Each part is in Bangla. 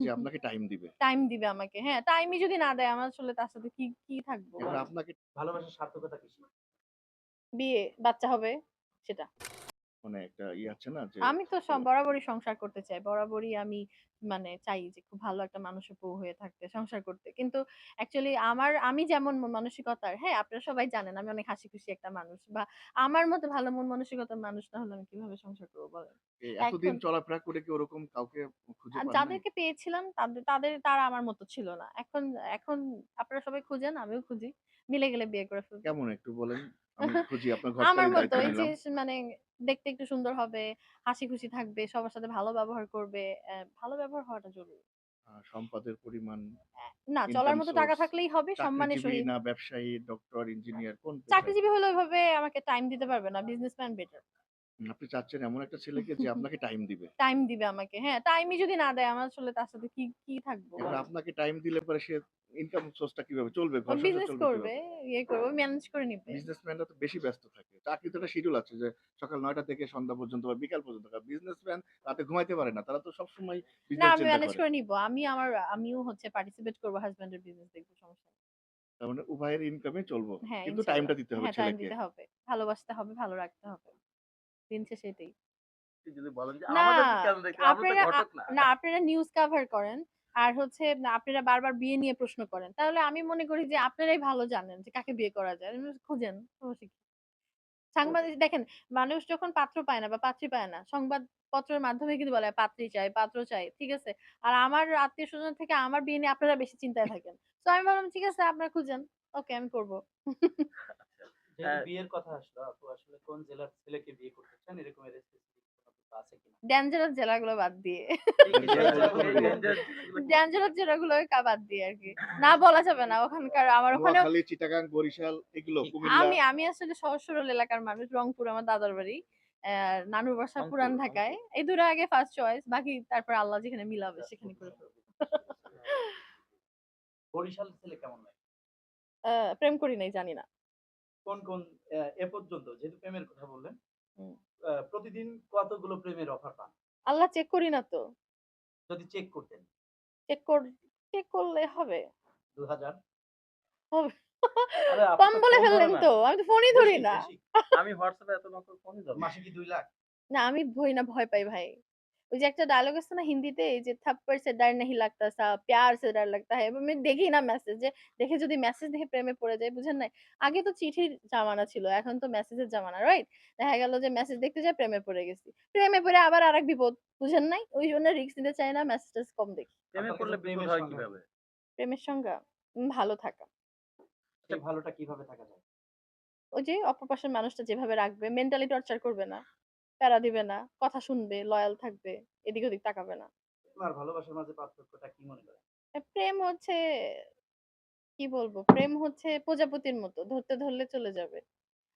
যে আপনাকে টাইম দিবে। টাইম দিবে আমাকে। হ্যাঁ, টাইমই যদি না দেয় আমার আসলে তার সাথে কি, কি থাকব? এবার আপনাকে ভালোবাসার সার্থকতা কি বিয়ে, বাচ্চা হবে সেটা। মানে একটা ইয়ে আছে না যে আমি তো সব বরাবরই সংসার করতে চাই। বরাবরই আমি মানে চাই যে খুব ভালো একটা মানুষের বউ হয়ে থাকতে, সংসার করতে। কিন্তু অ্যাকচুয়ালি আমার আমি যেমন মন মানসিকতার, হ্যাঁ, আপনারা সবাই জানেন আমি অনেক হাসিখুশি একটা মানুষ বা আমার মতো ভালো মন মানসিকতার মানুষ না হলে আমি কীভাবে সংসার করব বলেন? এতদিন চলাফেরা করে কি ওরকম কাউকে খুঁজে যাদেরকে পেয়েছিলাম তাদের তাদের তারা আমার মতো ছিল না। এখন এখন আপনারা সবাই খুঁজেন, আমিও খুঁজি। মিলে গেলে বিয়ে করে ফেলব। কেমন একটু বলেন? আমি খুঁজি আপনার আমার মতো এই যে মানে দেখতে একটু সুন্দর হবে, হাসি খুশি থাকবে, সবার সাথে ভালো ব্যবহার করবে। ভালো ব্যবহার হওয়াটা জরুরি। সম্পদের পরিমাণ, না চলার মতো টাকা থাকলেই হবে সম্মানের সহিত। না ব্যবসায়ী, ডক্টর, ইঞ্জিনিয়ার কোন চাকরিজীবী হলে ওইভাবে আমাকে টাইম দিতে পারবে না। Businessman better. আপনি চাচ্ছেন এমন একটা ছেলেকে যে আপনাকে টাইম দিবে। টাইম দিবে আমাকে। হ্যাঁ, টাইমই যদি না দেয় আমার আসলে তার সাথে কি, কি থাকব? এবার আপনাকে টাইম দিলে পরে সে ইনকাম সোর্সটা কীভাবে চলবে? ঘর বিজনেস করবে, ইয়ে করবে, ম্যানেজ করে নিবে। বিজনেসম্যানরা তো বেশি ব্যস্ত থাকে। চাকরিতে একটা শিডিউল আছে যে সকাল ৯ টা থেকে সন্ধ্যা পর্যন্ত বা বিকাল পর্যন্ত। বিজনেসম্যান রাতে ঘুমাইতে পারে না। তারা তো সবসময় না বিজনেস আমি ম্যানেজ করে। নিব। আমি আমার আমিও হচ্ছে পার্টিসিপেট করব হাসব্যান্ডের বিজনেস দেখব সমস্যা নেই। তার মানে উভয়ের ইনকামে চলবো। হ্যাঁ, কিন্তু। টাইমটা দিতে হবে হ্যাঁ, ছেলেকে। দিতে হবে। ভালোবাসতে হবে, ভালো রাখতে হবে। দিন শেষে এটাই। যে না, আপনারা না। না আপনারা নিউজ কভার করেন। আর হচ্ছে আপনারা বারবার বিয়ে নিয়ে প্রশ্ন করেন। তাহলে আমি মনে করি যে আপনারাই ভালো জানেন যে কাকে বিয়ে করা যায়। খুঁজেন, সাংবাদিক দেখেন মানুষ যখন পাত্র পায় না বা পাত্রী পায় না, সংবাদপত্রের মাধ্যমে কিন্তু বলে পাত্রী চাই, পাত্র চাই। ঠিক আছে? আর আমার আত্মীয় স্বজন থেকে আমার বিয়ে নিয়ে আপনারা বেশি চিন্তায় থাকেন। তো আমি ভাবলাম ঠিক আছে আপনারা খুঁজেন। ওকে আমি করব। হ্যাঁ। বিয়ের কথা আসলো, আপু আসলে কোন জেলার ছেলেকে বিয়ে করতে চান? এরকম? ডেঞ্জারাস জেলাগুলো বাদ দিয়ে। ডেঞ্জারাস কি? জেলাগুলো কা বাদ দিয়ে আরকি। না বলা যাবে না। ওখানকার আমার ওখানেও নোয়াখালী, চিটাগাং, বরিশাল এগুলো কুমিল্লা আমি আমি আসলে সহজ সরল এলাকার মানুষ। রংপুর আমার দাদার বাড়ি। নানুর বাসা পুরান ঢাকায়। এই দুটো আগে ফার্স্ট চয়েস। বাকি তারপর আল্লাহ যেখানে মিলাবে সেখানে করে ফেলব। বরিশাল ছেলে কেমন লাগে? প্রেম করি নাই জানি না। কোন, কোন এ পর্যন্ত যেহেতু প্রেমের কথা বললেন, প্রতিদিন কতগুলো প্রেমের অফার পান? আল্লাহ চেক করি না তো। যদি চেক করতেন? চেক কর চেক করলে হবে। ২০০০? হবে। কম বলে ফেললেন তো। আমি তো ফোনই ধরি না। আমি হোয়াটসঅ্যাপে এত নকল ফোনই ধরি। মাসে কি ২ লাখ? না আমি ধরি না ভয় পাই ভাই। ওই যে একটা ডায়ালগ আছে না হিন্দিতে এই যে थप्पड़ से डर नहीं लगता सा प्यार से डर लगता है। আমি দেখি না মেসেজ যে দেখে যদি মেসেজ দেখে প্রেমে পড়ে যাই বুঝেন নাই? আগে তো চিঠির জামানা ছিল। এখন তো মেসেজের জামানা, রাইট? দেখা গেল যে মেসেজ দেখতে যাই প্রেমে পড়ে গেছি। প্রেমে পড়ে আবার আরেক বিপদ। বুঝেন নাই? ওই জন্য রিস্ক নিতে চাই না মেসেজ-টেস কম দেখি। প্রেমে আপনার পড়লে কাছে বিপদ প্রেমের হয় সংজ্ঞা কিভাবে? প্রেমের সংজ্ঞা উম ভালো থাকা। সে ভালোটা কিভাবে থাকা যায়? ওই যে অপর পাশের মানুষটা যেভাবে রাখবে, মেন্টালি টর্চার করবে না, প্যারা দিবে না, কথা শুনবে, লয়াল থাকবে, এদিক ওদিক তাকাবে না। আর ভালোবাসার মাঝে পার্থক্যটা কি মনে করেন? এ প্রেম হচ্ছে কি বলব? প্রেম হচ্ছে প্রজাপতির মতো। ধরতে ধরলে চলে যাবে।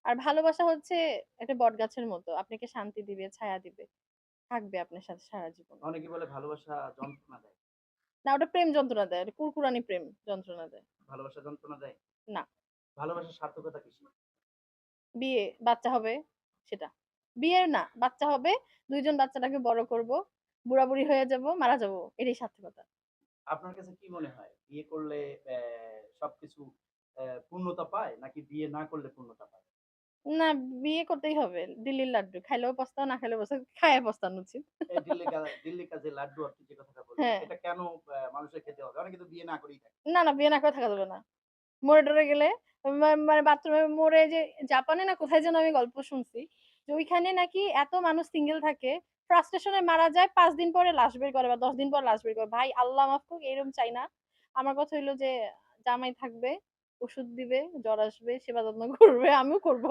আর ভালোবাসা হচ্ছে একটা বটগাছের মতো। আপনাকে শান্তি দিবে, ছায়া দিবে। থাকবে আপনার সাথে সারা জীবন। অনেকে বলে ভালোবাসা যন্ত্রণা দেয়। না ওটা প্রেম যন্ত্রণা দেয়। কুরকুরানি প্রেম যন্ত্রণা দেয়। ভালোবাসা যন্ত্রণা দেয়? না। ভালোবাসার সার্থকতা কিসে? বিয়ে, বাচ্চা হবে সেটা। বিয়ের না, বাচ্চা হবে, ২ জন বাচ্চাটাকে বড় করব, বুড়া-বুড়ি হয়ে যাব, মারা যাব। এটাই সার্থকতা। আপনার কাছে কি মনে হয়? বিয়ে করলে সবকিছু পূর্ণতা পায় নাকি বিয়ে না করলে পূর্ণতা পায়? না বিয়ে করতেই হবে। দিল্লির লাড্ডু। খাইলেও পস্তাও, না খাইলেও পস্তাও। খাইয়া পস্তানো উচিত। দিল্লি কা দিল্লি লাড্ডু আপনি যে কথাটা বললেন, হ্যাঁ। এটা কেন অ্যা মানুষের খেতে হবে? অনেকে তো বিয়ে না করেই থাকে। না, না বিয়ে না করে থাকা যাবে না। মরে-টরে গেলে মানে বাথরুমে মরে যে জাপানে না কোথায় যেন আমি গল্প শুনছি। যে ওইখানে নাকি এত মানুষ সিঙ্গেল থাকে, ফ্রাস্ট্রেশন মারা যায় ৫ দিন পরে লাশ বের করে বা 10 দিন পর লাশ বের করে। ভাই আল্লাহ মাফ করুক এরকম চাই না। আমার কথা হইল যে জামাই থাকবে, ওষুধ দিবে, জ্বর আসবে, সেবা যত্ন করবে, আমিও করব।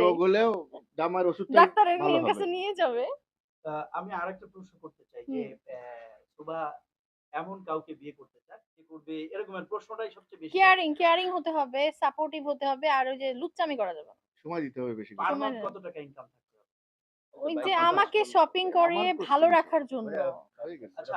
রোগ হলেও জামার ওষুধটাই ডাক্তারের কাছে নিয়ে যাবে। আমি আরেকটা প্রশ্ন করতে চাই যে এমন কাউকে বিয়ে করতে চায় যে করবে এরকমের প্রশ্নটাই সবচেয়ে বেশি কেয়ারিং, কেয়ারিং হতে হবে, সাপোর্টিভ হতে হবে আর ওই যে লুচ্চামি করা যাবে না। সময় দিতে হবে বেশি করে। পার মান্থ কত টাকা ইনকাম থাকতে ওই যে আমাকে শপিং করে। করিয়ে ভালো রাখার জন্য। হয়ে। আচ্ছা